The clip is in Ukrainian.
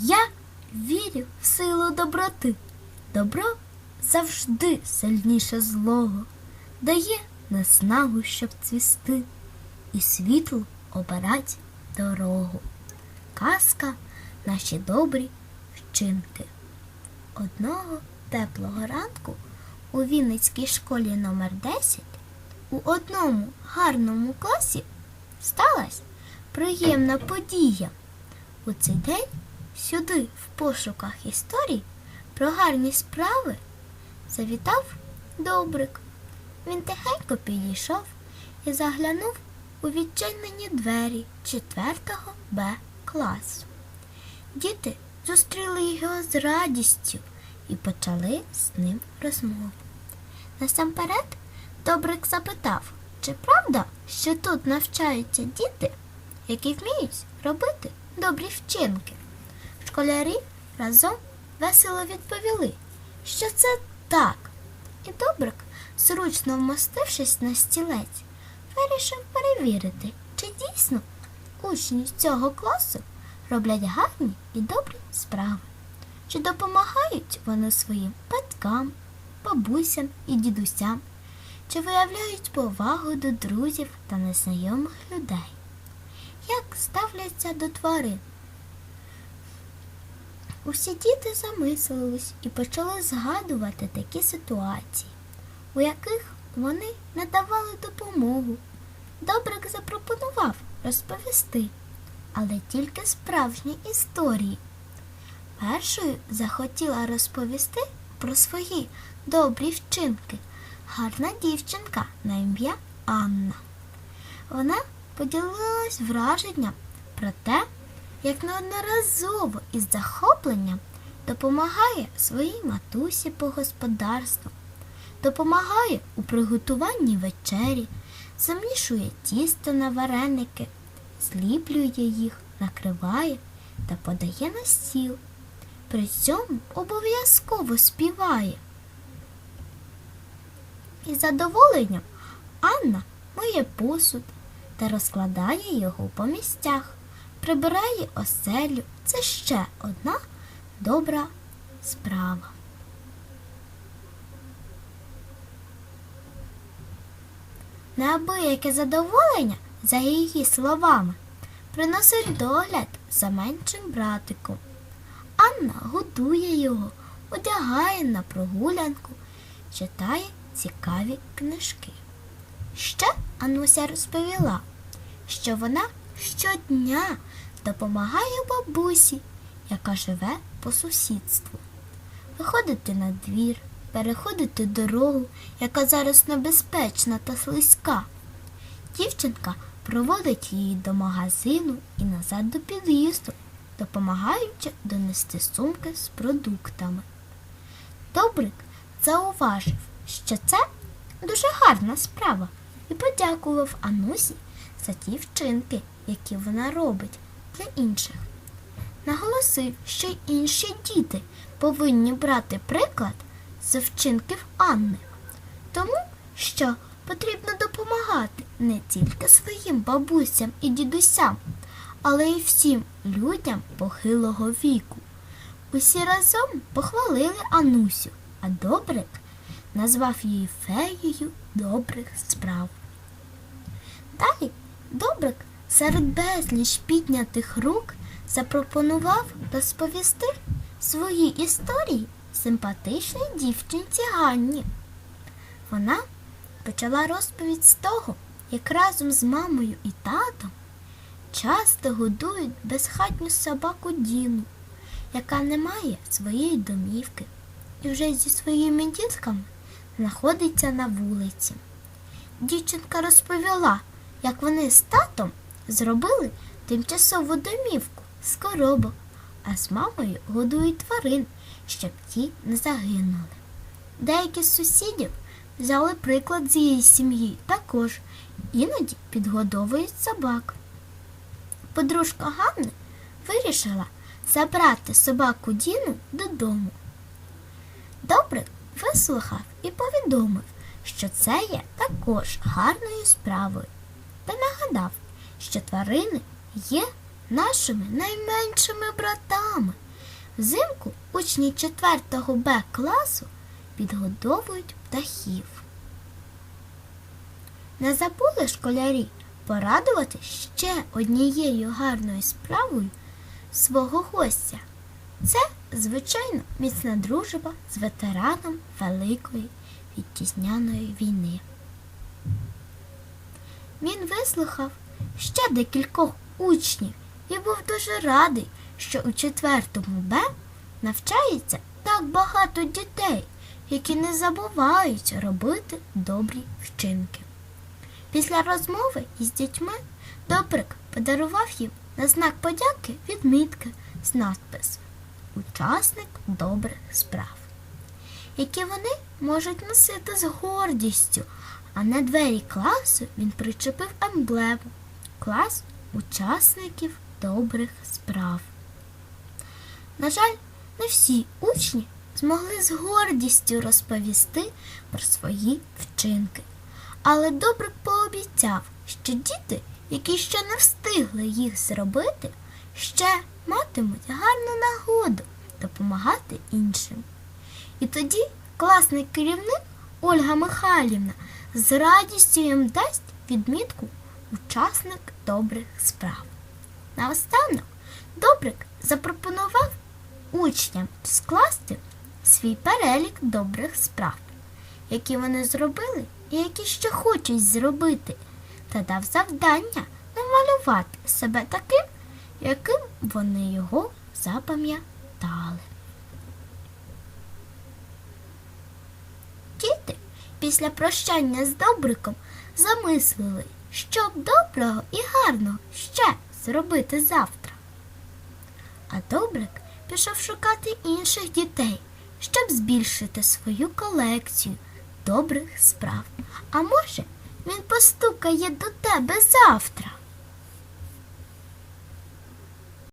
Я вірю в силу доброти. Добро завжди сильніше злого, дає наснагу, щоб цвісти, і світло обирать дорогу. Казка наші добрі вчинки. Одного теплого ранку у Вінницькій школі номер 10 у одному гарному класі сталася приємна подія. У цей день сюди, в пошуках історій про гарні справи, завітав Добрик. Він тихенько підійшов і заглянув у відчинені двері 4 Б класу. Діти зустріли його з радістю і почали з ним розмову. Насамперед Добрик запитав, чи правда, що тут навчаються діти, які вміють робити добрі вчинки. Школярі разом весело відповіли, що це так. І Добрик, зручно вмостившись на стілець, вирішив перевірити, чи дійсно учні цього класу роблять гарні і добрі справи, чи допомагають вони своїм батькам, бабусям і дідусям, чи виявляють повагу до друзів та незнайомих людей, як ставляться до тварин. Усі діти замислились і почали згадувати такі ситуації, у яких вони надавали допомогу. Добрик запропонував розповісти, але тільки справжні історії. Першою захотіла розповісти про свої добрі вчинки гарна дівчинка на ім'я Анна. Вона поділилась враженням про те, як неодноразово із захопленням допомагає своїй матусі по господарству, допомагає у приготуванні вечері, замішує тісто на вареники, зліплює їх, накриває та подає на стіл. При цьому обов'язково співає. Із задоволенням Анна миє посуд та розкладає його по місцях, прибирає оселю. Це ще одна добра справа. Неабияке задоволення, за її словами, приносить догляд за меншим братиком. Анна годує його, одягає на прогулянку, читає цікаві книжки. Ще Ануся розповіла, що вона щодня допомагає бабусі, яка живе по сусідству. Виходити на двір, переходити дорогу, яка зараз небезпечна та слизька. Дівчинка проводить її до магазину і назад до під'їзду, допомагаючи донести сумки з продуктами. Добрик зауважив, що це дуже гарна справа, і подякував Анусі за ті вчинки, які вона робить для інших. Наголосив, що й інші діти повинні брати приклад з вчинків Анни, тому що потрібно допомагати не тільки своїм бабусям і дідусям, але й всім людям похилого віку. Усі разом похвалили Анусю, а Добрик назвав її феєю добрих справ. Далі Добрик серед безліч піднятих рук запропонував розповісти свої історії симпатичній дівчинці Ганні. Вона почала розповідь з того, як разом з мамою і татом часто годують безхатню собаку Діну, яка не має своєї домівки і вже зі своїми дітками знаходиться на вулиці. Дівчинка розповіла, як вони з татом зробили тимчасову домівку з коробок, а з мамою годують тварин, щоб ті не загинули. Деякі з сусідів взяли приклад з її сім'ї також, іноді підгодовують собак. Подружка Ганни вирішила забрати собаку Діну додому. Добрик вислухав і повідомив, що це є також гарною справою, та нагадав, що тварини є нашими найменшими братами, Взимку учні 4 Б класу підгодовують птахів. Не забули школярі порадувати ще однією гарною справою свого гостя. Це, звичайно, міцна дружба з ветераном Великої вітчизняної війни. Він вислухав ще декількох учнів і був дуже радий, що у четвертому Б навчається так багато дітей, які не забувають робити добрі вчинки. Після розмови із дітьми Добрик подарував їм на знак подяки відмітки з надписом Учасник добрих справ, які вони можуть носити з гордістю, а на двері класу він причепив емблему клас учасників добрих справ. На жаль, не всі учні змогли з гордістю розповісти про свої вчинки. Але Добрик пообіцяв, що діти, які ще не встигли їх зробити, ще матимуть гарну нагоду допомагати іншим. І тоді класний керівник Ольга Михайлівна з радістю їм дасть відмітку учасник добрих справ. Наостанок Добрик запропонував учням скласти свій перелік добрих справ, які вони зробили і які ще хочуть зробити, та дав завдання намалювати себе таким, яким вони його запам'ятали. Діти після прощання з Добриком замислили, що доброго і гарного ще зробити завтра. А Добрик пішов шукати інших дітей, щоб збільшити свою колекцію добрих справ. А може, він постукає до тебе завтра.